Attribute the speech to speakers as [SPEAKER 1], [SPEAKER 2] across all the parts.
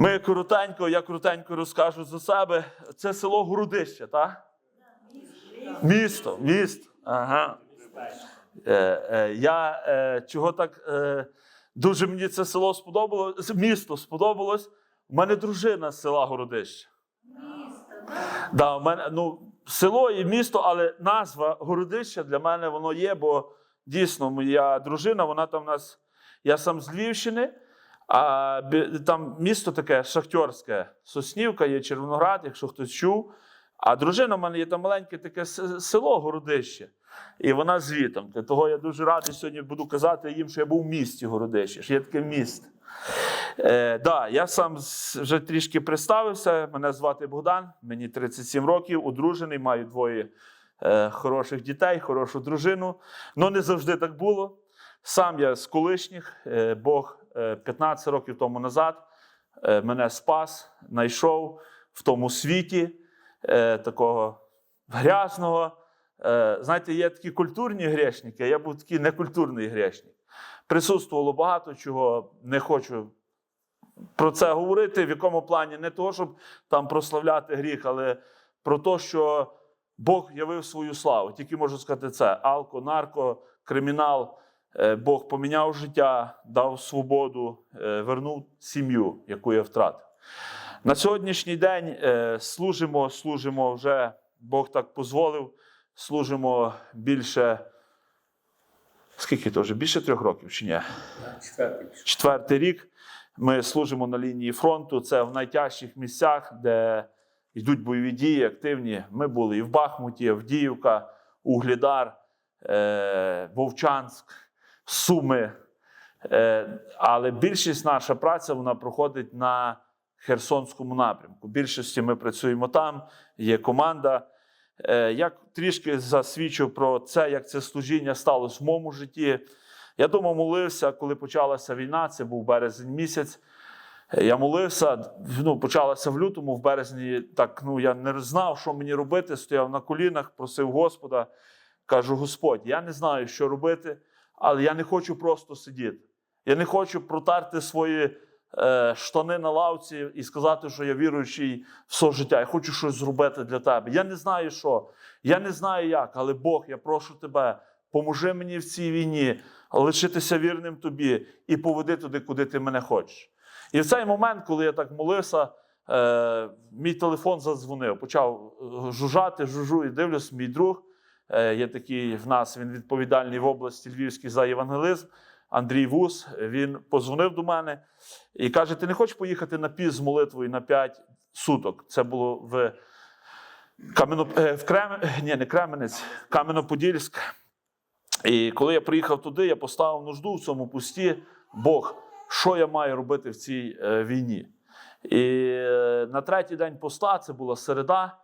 [SPEAKER 1] Ми коротенько, я коротенько розкажу за себе. Це село Городище, так? Місто, місто. Ага. Е, е, я е, чого так дуже мені це село сподобалось, місто сподобалось. У мене дружина з села Городище. Да, у мене, ну, село і місто, але назва Городище для мене воно є, бо дійсно моя дружина, вона там у нас. Я сам з Львівщини, а там місто таке шахтьорське, Соснівка, є Червоноград, якщо хтось чув. А дружина в мене є там маленьке таке село Городище. І вона звітом. Того я дуже радий сьогодні буду казати їм, що я був в місті Городище, що є таке місто. Е, да, я сам вже трішки представився. Мене звати Богдан, мені 37 років, одружений, маю двоє е, хороших дітей, хорошу дружину. Ну не завжди так було. Сам я з колишніх, е, Бог 15 років тому назад е, мене спас, знайшов в тому світі е, такого грязного. Е, знаєте, є такі культурні грешники, а я був такий некультурний грешник. Присутствувало багато чого, не хочу про це говорити, в якому плані не того, щоб там прославляти гріх, але про те, що Бог явив свою славу. Тільки можу сказати це: алко, нарко, кримінал. Е, Бог поміняв життя, дав свободу, е, вернув сім'ю, яку я втратив. На сьогоднішній день е, служимо, служимо вже, Бог так дозволив, служимо більше. Скільки то вже? Більше трьох років чи ні?
[SPEAKER 2] Четвертий.
[SPEAKER 1] Четвертий рік ми служимо на лінії фронту. Це в найтяжчих місцях, де йдуть бойові дії, активні. Ми були і в Бахмуті, і Авдіївка, Углідар, Вовчанськ, Суми. Е, але більшість наша праця вона проходить на Херсонському напрямку. Більшості ми працюємо там, є команда. Е, я трішки засвідчу про це, як це служіння сталося в моєму житті. Я дома молився, коли почалася війна, це був березень місяць. Е, Я молився, ну, почалася в лютому, в березні, так ну я не знав, що мені робити. Стояв на колінах, просив Господа. Кажу: Господь, я не знаю, що робити, але я не хочу просто сидіти. Я не хочу протарти свої е, штани на лавці і сказати, що я віруючий все життя. Я хочу щось зробити для тебе. Я не знаю, що. Я не знаю як, але Бог, я прошу тебе, поможи мені в цій війні лишитися вірним тобі і поведи туди, куди ти мене хочеш. І в цей момент, коли я так молився, е, мій телефон задзвонив, почав е, жужжати, жужжу і дивлюсь, мій друг. Е, є такий в нас, він відповідальний в області Львівській за євангелизм. Андрій Вус, він позвонив до мене і каже: Ти не хочеш поїхати на піс з молитвою на 5 суток? Це було в Кам'яно, е, в Крем... Ні, не Кременець, Кам'яно-Подільськ. І коли я приїхав туди, я поставив нужду в цьому пусті. Бог, що я маю робити в цій е, війні? І на третій день поста, це була середа.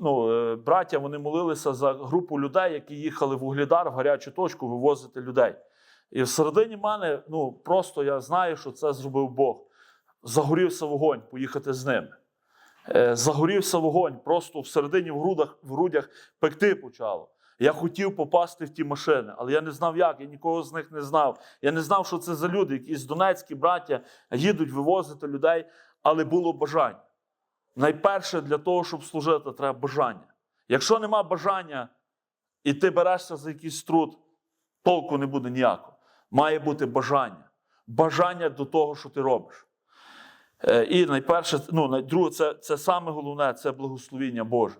[SPEAKER 1] Ну, е, браття вони молилися за групу людей, які їхали в Углідар в гарячу точку вивозити людей. І всередині мене, ну просто я знаю, що це зробив Бог. Загорівся вогонь, поїхати з ними. Е, Загорівся вогонь, просто всередині в грудях, в грудях пекти почало. Я хотів попасти в ті машини, але я не знав як, я нікого з них не знав. Я не знав, що це за люди, якісь донецькі браття їдуть вивозити людей, але було бажання. Найперше для того, щоб служити, треба бажання. Якщо нема бажання, і ти берешся за якийсь труд, толку не буде ніякого. Має бути бажання. Бажання до того, що ти робиш. Е, І найперше, ну, друге, це, це саме головне це благословіння Боже.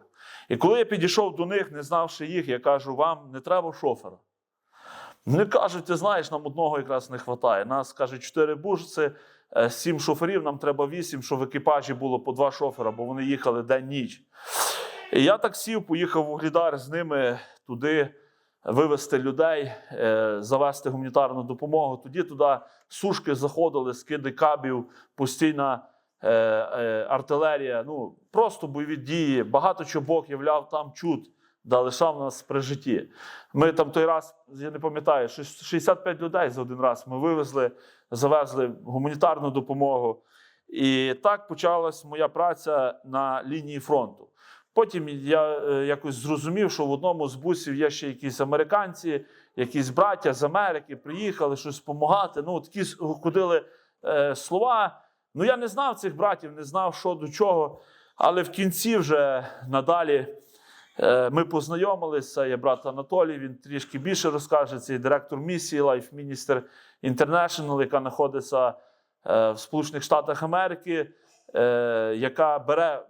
[SPEAKER 1] І коли я підійшов до них, не знавши їх, я кажу: вам не треба шофера. Вони кажуть, ти знаєш, нам одного якраз не вистачає. Нас кажуть, чотири бужці, сім шоферів, нам треба вісім, щоб в екіпажі було по два шофера, бо вони їхали день-ніч. І я так сів, поїхав в Углідар з ними туди вивезти людей, е, завести гуманітарну допомогу. Тоді туди сушки заходили, скиди кабів, постійна е, е, артилерія. Ну, просто бойові дії. Багато чого Бог являв там чуд, да лишав нас при житті. Ми там той раз, я не пам'ятаю, щось 65 людей за один раз ми вивезли, завезли гуманітарну допомогу. І так почалась моя праця на лінії фронту. Потім я е, якось зрозумів, що в одному з бусів є ще якісь американці, якісь браття з Америки приїхали щось допомагати. Ну, такі ходили е, слова. Ну я не знав цих братів, не знав, що до чого. Але в кінці вже надалі ми познайомилися. Є брат Анатолій, він трішки більше розкаже. Це директор місії Life Minister International, яка знаходиться е, в Сполучених Штатах Америки, е, яка бере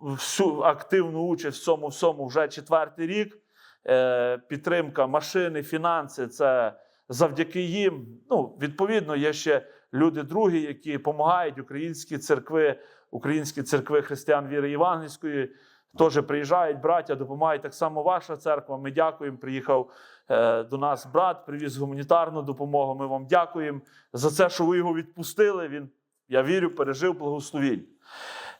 [SPEAKER 1] всю активну участь в цьому всьому вже четвертий рік. Е, Підтримка машини, фінанси це завдяки їм. Ну, відповідно, є ще люди другі, які допомагають українські церкви, українські церкви християн віри євангельської. Теж приїжджають браття, допомагають так само ваша церква. Ми дякуємо. Приїхав е, до нас брат, привіз гуманітарну допомогу. Ми вам дякуємо за це, що ви його відпустили. Він, я вірю, пережив благословіння.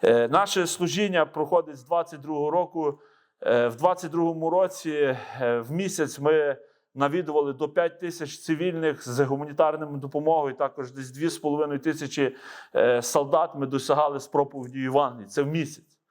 [SPEAKER 1] Е, наше служіння проходить з 22-го року. Е, в 22-му році в місяць ми навідували до 5 тисяч цивільних з гуманітарною допомогою. Також десь 2,5 тисячі солдат ми досягали з проповіді Євангелії. Це в місяць.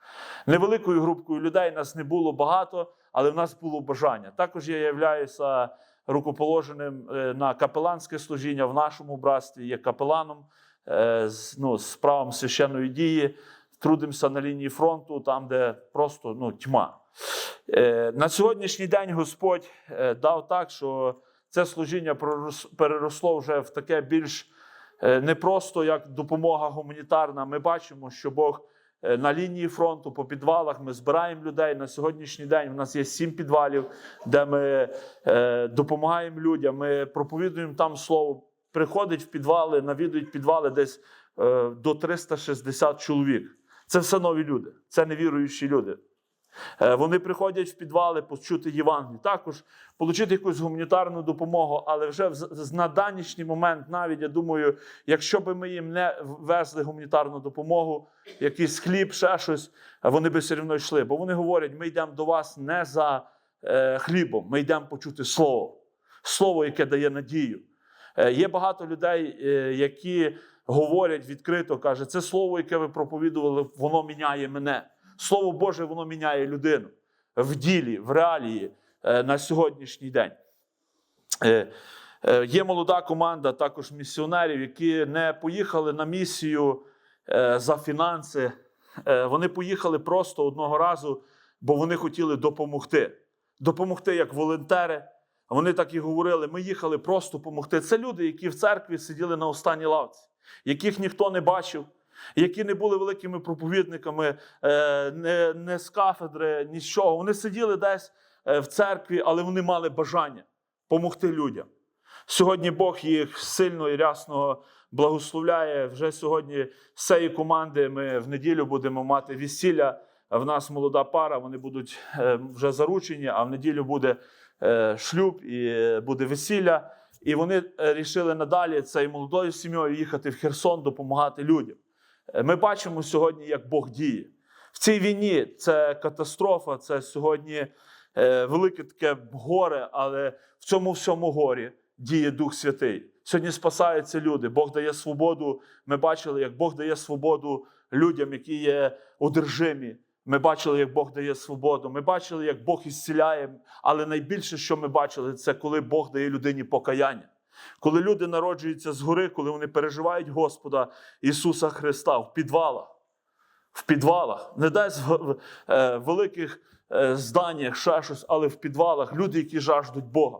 [SPEAKER 1] Невеликою групкою людей нас не було багато, але в нас було бажання. Також я являюся рукоположеним е, на капеланське служіння в нашому братстві, є капеланом е, з, ну, з правом священної дії. Трудимося на лінії фронту, там, де просто ну, тьма. Е, На сьогоднішній день Господь дав так, що це служіння переросло вже в таке більш не просто як допомога гуманітарна. Ми бачимо, що Бог на лінії фронту по підвалах ми збираємо людей. На сьогоднішній день у нас є сім підвалів, де ми е, допомагаємо людям. Ми проповідуємо там слово. Приходить в підвали, навідують підвали десь е, до 360 чоловік. Це все нові люди, це невіруючі люди. Е, Вони приходять в підвали почути Євангелію, також отримати якусь гуманітарну допомогу, але вже на данішній момент, навіть я думаю, якщо би ми їм не везли гуманітарну допомогу, якийсь хліб, ще щось, вони би все одно йшли. Бо вони говорять: ми йдемо до вас не за е, хлібом, ми йдемо почути слово, слово, яке дає надію. Е, Є багато людей, які говорять відкрито, каже, це слово, яке ви проповідували, воно міняє мене. Слово Боже, воно міняє людину в ділі, в реалії е, на сьогоднішній день. Е, е, Є молода команда також місіонерів, які не поїхали на місію за фінанси. Вони поїхали просто одного разу, бо вони хотіли допомогти. Допомогти як волонтери. Вони так і говорили: ми їхали просто допомогти. Це люди, які в церкві сиділи на останній лавці, яких ніхто не бачив, які не були великими проповідниками, е, не, не з кафедри, ні з чого. Вони сиділи десь е, в церкві, але вони мали бажання допомогти людям. Сьогодні Бог їх сильно і рясно благословляє. Вже сьогодні з цієї команди ми в неділю будемо мати весілля. В нас молода пара, вони будуть е, вже заручені, а в неділю буде шлюб і буде весілля. І вони рішили надалі цією молодою сім'єю їхати в Херсон, допомагати людям. Е, Ми бачимо сьогодні, як Бог діє. В цій війні це катастрофа, це сьогодні е, велике таке горе, але в цьому всьому горі діє Дух Святий. Сьогодні спасаються люди. Бог дає свободу. Ми бачили, як Бог дає свободу людям, які є одержимі. Ми бачили, як Бог дає свободу. Ми бачили, як Бог ісціляє. Але найбільше, що ми бачили, це коли Бог дає людині покаяння. Коли люди народжуються згори, коли вони переживають Господа Ісуса Христа в підвалах, в підвалах, не десь в, е, великих е, зданнях, ще щось, але в підвалах люди, які жаждуть Бога.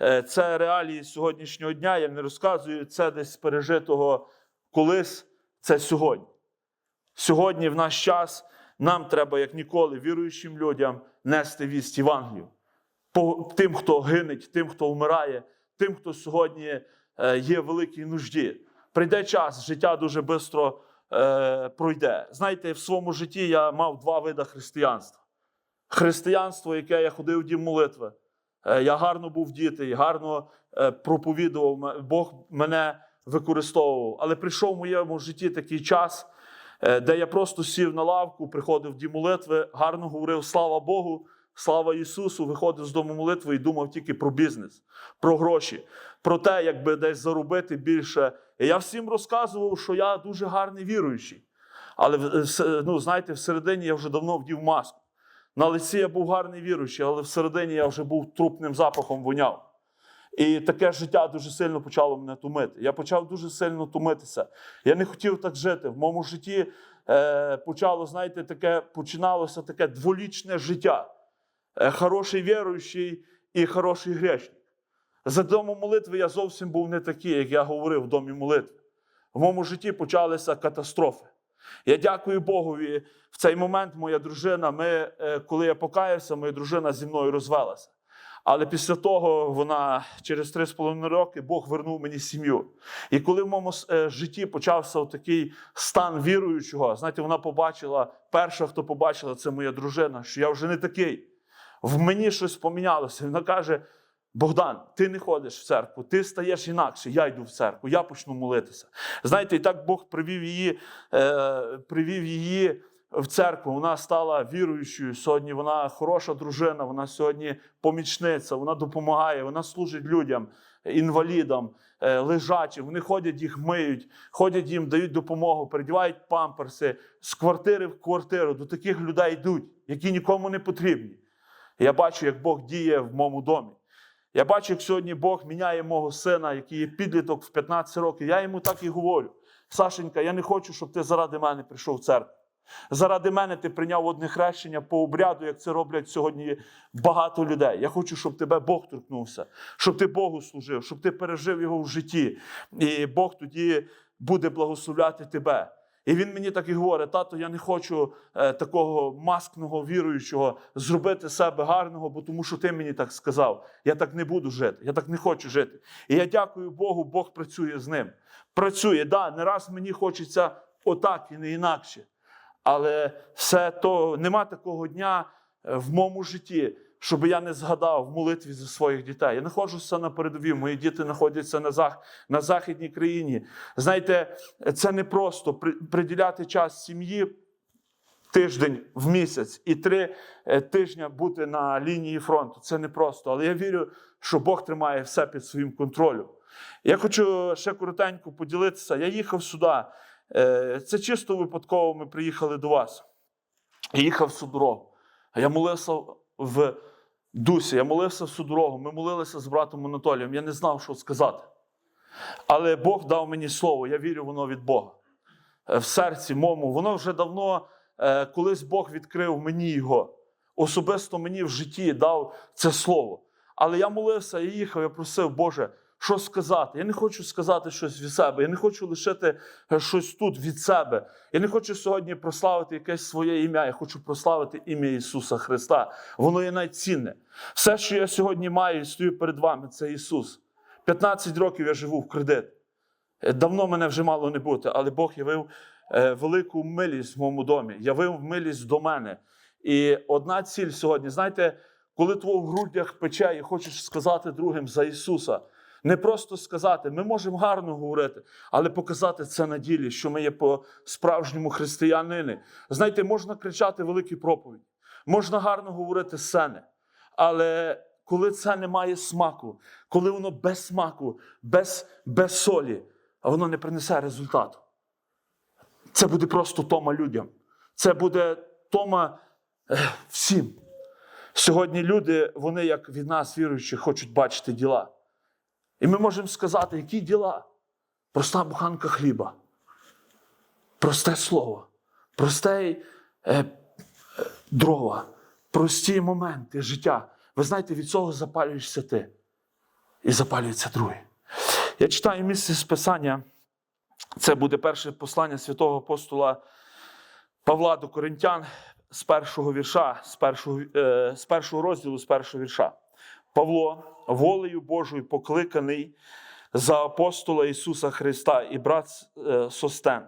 [SPEAKER 1] Е, Це реалії сьогоднішнього дня. Я не розказую це десь пережитого колись. Це сьогодні. Сьогодні, в наш час, нам треба, як ніколи, віруючим людям нести вість Євангелію. Тим, хто гинеть, тим, хто вмирає, тим, хто сьогодні е, є в великій нужді. Прийде час, життя дуже швидко е, пройде. Знаєте, в своєму житті я мав два види християнства. Християнство, яке я ходив в дім молитви. Е, Я гарно був дітей, гарно проповідував, Бог мене використовував. Але прийшов в моєму житті такий час, де я просто сів на лавку, приходив в дім молитви, гарно говорив слава Богу, слава Ісусу, виходив з дому молитви і думав тільки про бізнес, про гроші, про те, як би десь заробити більше. І я всім розказував, що я дуже гарний віруючий. Але ну, знаєте, всередині я вже давно вдів маску. На лиці я був гарний віруючий, але всередині я вже був трупним запахом воняв. І таке життя дуже сильно почало мене тумити. Я почав дуже сильно тумитися. Я не хотів так жити. В моєму житті е, почало, знаєте, таке починалося таке дволічне життя. Е, хороший віруючий і хороший грішник. За домом молитви я зовсім був не такий, як я говорив в домі молитви. В моєму житті почалися катастрофи. Я дякую Богові. В цей момент моя дружина, ми, е, коли я покаявся, моя дружина зі мною розвелася. Але після того вона через 3,5 роки Бог вернув мені сім'ю. І коли в моєму е, житті почався такий стан віруючого, знаєте, вона побачила, перша, хто побачила, це моя дружина, що я вже не такий. В мені щось помінялося. Вона каже: Богдан, ти не ходиш в церкву, ти стаєш інакше, я йду в церкву, я почну молитися. Знаєте, і так Бог привів її, е, привів її в церкву. Вона стала віруючою. Сьогодні вона хороша дружина, вона сьогодні помічниця, вона допомагає, вона служить людям, інвалідам, е, лежачим. Вони ходять, їх миють, ходять їм, дають допомогу, передівають памперси з квартири в квартиру. До таких людей йдуть, які нікому не потрібні. Я бачу, як Бог діє в моєму домі. Я бачу, як сьогодні Бог міняє мого сина, який є підліток в 15 років. Я йому так і говорю: Сашенька, я не хочу, щоб ти заради мене прийшов в церкву. Заради мене ти прийняв одне хрещення по обряду, як це роблять сьогодні багато людей. Я хочу, щоб тебе Бог торкнувся, щоб ти Богу служив, щоб ти пережив його в житті. І Бог тоді буде благословляти тебе. І він мені так і говорить: тато, я не хочу е, такого маскного віруючого зробити себе гарного, бо тому що ти мені так сказав. Я так не буду жити, я так не хочу жити. І я дякую Богу, Бог працює з ним. Працює, да, не раз мені хочеться отак і не інакше. Але все то нема такого дня е, в моєму житті, щоб я не згадав в молитві за своїх дітей. Я знаходжуся на передовій, мої діти знаходяться на, зах... на західній країні. Знаєте, це не просто приділяти час сім'ї. Тиждень в місяць і три е, тижні бути на лінії фронту. Це не просто. Але я вірю, що Бог тримає все під своїм контролем. Я хочу ще коротенько поділитися. Я їхав сюди. Е, Це чисто випадково ми приїхали до вас. Я їхав дорогу. А я молився в дусі, я молився всю дорогу. Ми молилися з братом Анатолієм. Я не знав, що сказати. Але Бог дав мені слово, я вірю, воно від Бога. Е, В серці моєму. Воно вже давно, е, колись Бог відкрив мені його. Особисто мені в житті дав це слово. Але я молився, я їхав, я просив, Боже, що сказати? Я не хочу сказати щось від себе. Я не хочу лишити е, щось тут від себе. Я не хочу сьогодні прославити якесь своє ім'я. Я хочу прославити ім'я Ісуса Христа. Воно є найцінне. Все, що я сьогодні маю і стою перед вами, це Ісус. 15 років я живу в кредит. Е, Давно мене вже мало не бути, але Бог явив е, велику милість в моєму домі, явив милість до мене. І одна ціль сьогодні, знаєте, коли твого в грудях пече і хочеш сказати другим за Ісуса, не просто сказати, ми можемо гарно говорити, але показати це на ділі, що ми є по-справжньому християнини. Знаєте, можна кричати великі проповіді, можна гарно говорити сцени, але коли це не має смаку, коли воно без смаку, без, без солі, воно не принесе результату. Це буде просто тома людям. Це буде тома всім. Сьогодні люди, вони, як від нас, віруючих, хочуть бачити діла. І ми можемо сказати, які діла? Проста буханка хліба, просте слово, просте е, е, дрова, прості моменти життя. Ви знаєте, від цього запалюєшся ти. І запалюється другий. Я читаю місце з Писання. Це буде перше послання святого апостола Павла до Коринтян з першого вірша, з першого, е, з першого розділу, з першого вірша. Павло, волею Божою покликаний за апостола Ісуса Христа і брат е, Состен,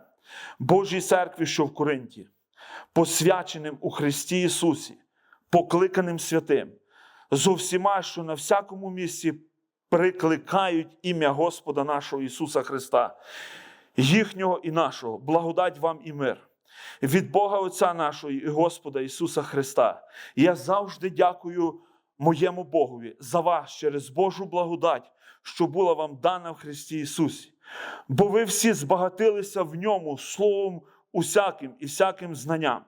[SPEAKER 1] Божій церкві, що в Коринті, посвяченим у Христі Ісусі, покликаним святим, зо всіма, що на всякому місці прикликають ім'я Господа нашого Ісуса Христа, їхнього і нашого, благодать вам і мир. Від Бога Отця нашого і Господа Ісуса Христа. Я завжди дякую моєму Богові за вас через Божу благодать, що була вам дана в Христі Ісусі. Бо ви всі збагатилися в ньому словом усяким і всяким знанням.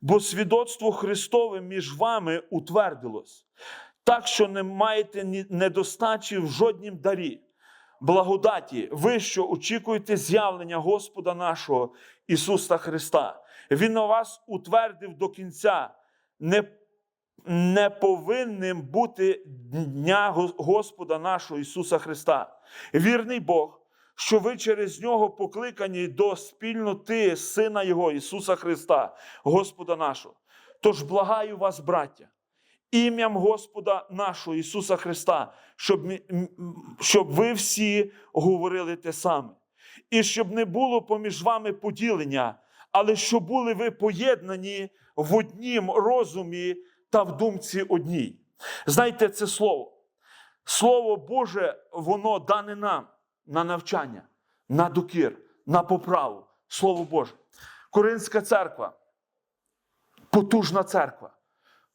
[SPEAKER 1] Бо свідоцтво Христове між вами утвердилось. так що не маєте недостачі в жоднім дарі, благодаті, ви що очікуєте з'явлення Господа нашого Ісуса Христа. Він на вас утвердив до кінця, не, не повинним бути дня Господа нашого Ісуса Христа. Вірний Бог, що ви через нього покликані до спільноти Сина Його, Ісуса Христа, Господа нашого. Тож благаю вас, браття, ім'ям Господа нашого Ісуса Христа, щоб, щоб ви всі говорили те саме. І щоб не було поміж вами поділення, але щоб були ви поєднані в однім розумі та в думці одній. Знаєте, це слово. Слово Боже, воно дане нам на навчання, на докір, на поправу. Слово Боже. Коринська церква, потужна церква,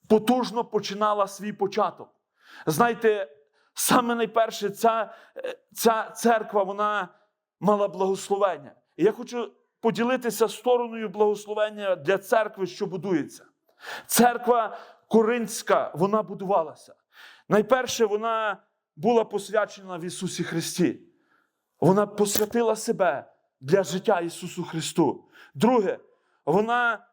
[SPEAKER 1] потужно починала свій початок. Знаєте, саме найперше, ця, е, ця церква вона мала благословення. І я хочу поділитися стороною благословення для церкви, що будується. Церква Коринська, вона будувалася. Найперше, вона була посвячена в Ісусі Христі. Вона посвятила себе для життя Ісусу Христу. Друге, вона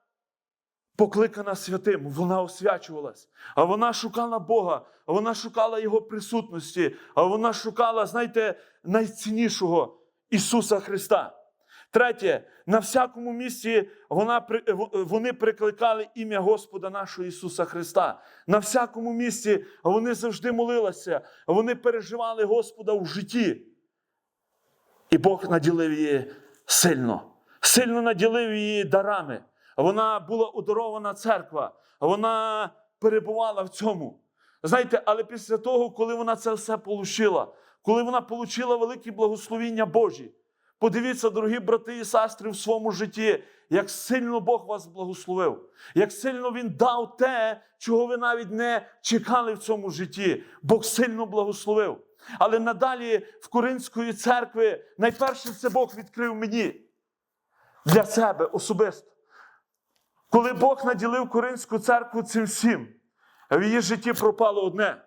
[SPEAKER 1] покликана святим, вона освячувалась, а вона шукала Бога, а вона шукала Його присутності, а вона шукала, знаєте, найціннішого Ісуса Христа. Третє, на всякому місці вона, вони прикликали ім'я Господа нашого Ісуса Христа. На всякому місці вони завжди молилися, вони переживали Господа в житті. І Бог наділив її сильно, сильно наділив її дарами. Вона була ударована церква, вона перебувала в цьому. Знаєте, але після того, коли вона це все получила, коли вона получила великі благословіння Божі, подивіться, дорогі брати і сестри, в своєму житті, як сильно Бог вас благословив, як сильно Він дав те, чого ви навіть не чекали в цьому житті. Бог сильно благословив. Але надалі в Коринської церкви найперше це Бог відкрив мені для себе особисто. Коли Бог наділив Коринську церкву цим всім, в її житті пропало одне.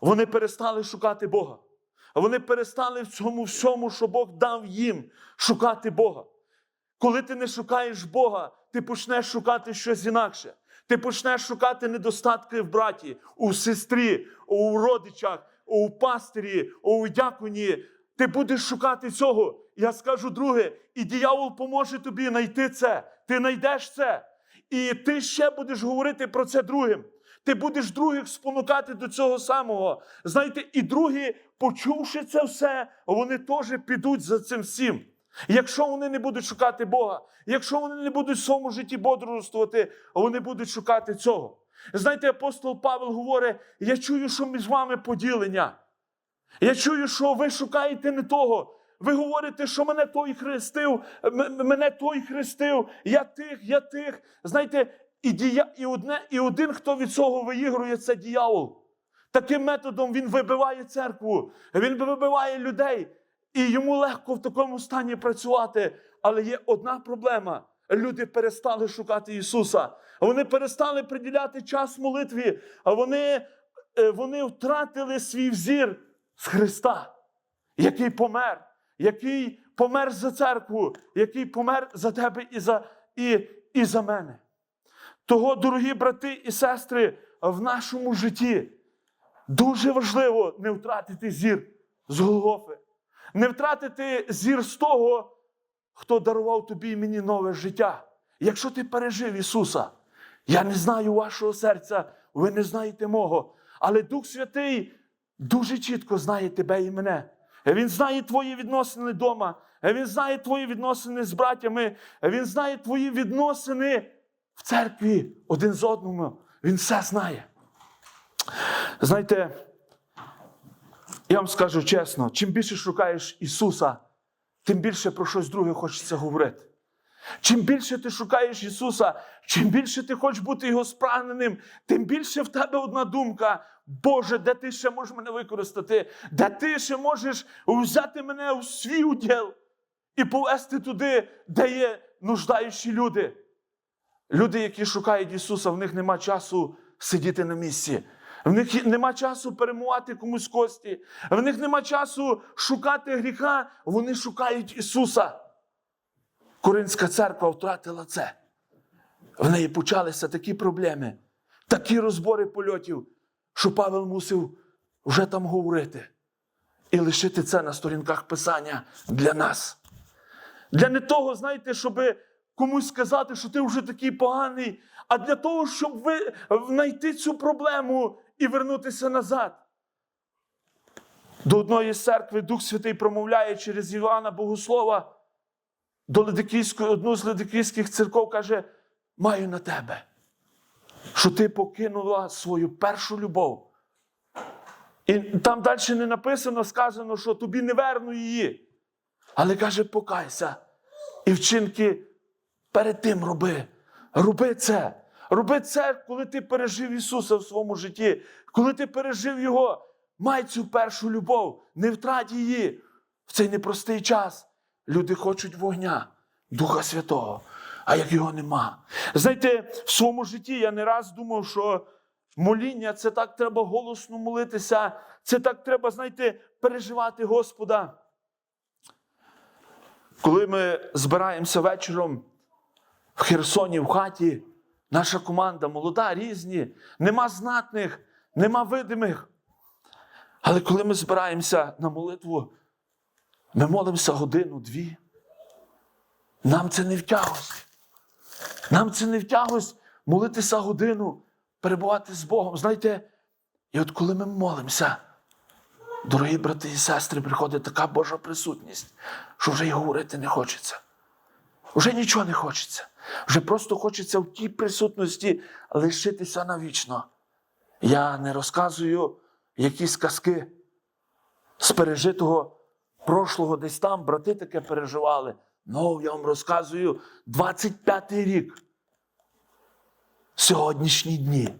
[SPEAKER 1] Вони перестали шукати Бога. Вони перестали в цьому всьому, що Бог дав їм, шукати Бога. Коли ти не шукаєш Бога, ти почнеш шукати щось інакше. Ти почнеш шукати недостатки в браті, у сестрі, у родичах, у пастирі, у дяконі. Ти будеш шукати цього. Я скажу друге, і диявол поможе тобі знайти це. Ти знайдеш це. І ти ще будеш говорити про це другим. Ти будеш других спонукати до цього самого. Знаєте, і другі, почувши це все, вони теж підуть за цим всім. Якщо вони не будуть шукати Бога, якщо вони не будуть в своєму житті бодрствувати, вони будуть шукати цього. Знаєте, апостол Павел говорить: я чую, що між вами поділення. Я чую, що ви шукаєте не того. Ви говорите, що мене той хрестив, мене той хрестив, я тих, я тих. Знаєте, і, дія, і, одне, і один, хто від цього виігрує, це діявол. Таким методом він вибиває церкву, він вибиває людей, і йому легко в такому стані працювати. Але є одна проблема: люди перестали шукати Ісуса. Вони перестали приділяти час молитві, а вони, е, вони втратили свій взір з Христа, який помер, який помер за церкву, який помер за тебе і за, і, і за мене. Того, дорогі брати і сестри, в нашому житті дуже важливо не втратити зір з Голгофи, не втратити зір з того, хто дарував тобі і мені нове життя. Якщо ти пережив Ісуса, я не знаю вашого серця, ви не знаєте мого, але Дух Святий дуже чітко знає тебе і мене. Він знає твої відносини вдома, Він знає твої відносини з братями, Він знає твої відносини в церкві один з одним. Він все знає. Знаєте, я вам скажу чесно, чим більше шукаєш Ісуса, тим більше про щось друге хочеться говорити. Чим більше ти шукаєш Ісуса, чим більше ти хочеш бути Його спрагненим, тим більше в тебе одна думка. Боже, де ти ще можеш мене використати? Де ти ще можеш взяти мене у свій уділ і повести туди, де є нуждаючі люди? Люди, які шукають Ісуса, в них нема часу сидіти на місці. В них нема часу перемувати комусь кості, в них нема часу шукати гріха, вони шукають Ісуса. Коринська церква втратила це. В неї почалися такі проблеми, такі розбори польотів, що Павел мусив вже там говорити і лишити це на сторінках Писання для нас. Для не того, знаєте, щоб комусь сказати, що ти вже такий поганий, а для того, щоб ви знайти цю проблему і вернутися назад. До одної з церкви Дух Святий промовляє через Івана Богослова до Ледикійської, одну з ледикійських церков каже: маю на тебе, що ти покинула свою першу любов. І там далі не написано, сказано, що тобі не верну її. Але каже, покайся. І вчинки перед тим роби. Роби це. Роби це, коли ти пережив Ісуса в своєму житті, коли ти пережив Його. Май цю першу любов, не втрать її. В цей непростий час люди хочуть вогня, Духа Святого, а як його нема. Знаєте, в своєму житті я не раз думав, що моління це так треба голосно молитися, це так треба, знаєте, переживати Господа. Коли ми збираємося вечором в Херсоні, в хаті, наша команда молода, різні, нема знатних, нема видимих. Але коли ми збираємося на молитву, ми молимося годину-дві. Нам це не втягось. Нам це не втягось молитися годину, перебувати з Богом. Знаєте, і от коли ми молимося, дорогі брати і сестри, приходить така Божа присутність, що вже й говорити не хочеться. Вже нічого не хочеться. Вже просто хочеться в тій присутності лишитися навічно. Я не розказую якісь казки з пережитого прошлого десь там, брати таке переживали. Ну, я вам розказую 25-й рік. Сьогоднішні дні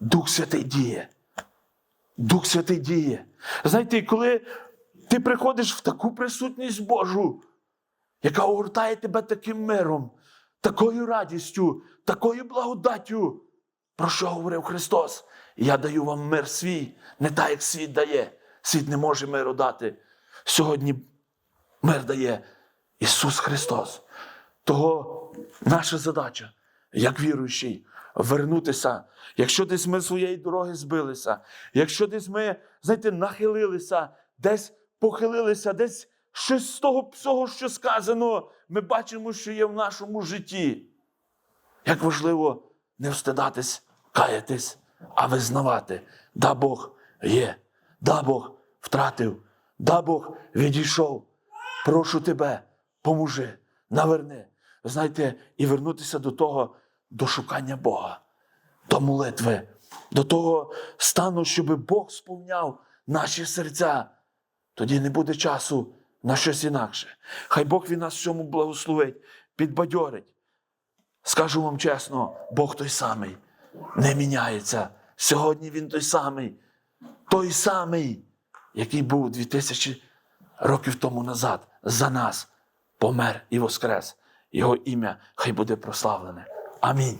[SPEAKER 1] Дух Святий діє. Дух Святий діє. Знаєте, коли ти приходиш в таку присутність Божу, яка огортає тебе таким миром, такою радістю, такою благодаттю, про що говорив Христос? Я даю вам мир свій, не так, як світ дає. Світ не може миру дати. Сьогодні мир дає Ісус Христос. Того наша задача, як віруючий, вернутися. Якщо десь ми своєї дороги збилися, якщо десь ми, знаєте, нахилилися, десь похилилися, десь щось з того всього, що сказано, ми бачимо, що є в нашому житті. Як важливо не встидатись, каятись, а визнавати, да Бог є, да Бог втратив, да Бог відійшов. Прошу тебе, поможи, наверни. Знаєте, і вернутися до того, до шукання Бога, до молитви, до того стану, щоб Бог сповняв наші серця. Тоді не буде часу на щось інакше. Хай Бог він нас в цьому благословить, підбадьорить. Скажу вам чесно, Бог той самий не міняється. Сьогодні Він той самий, той самий, який був 2000 років тому назад за нас помер і воскрес. Його ім'я хай буде прославлене. Амінь.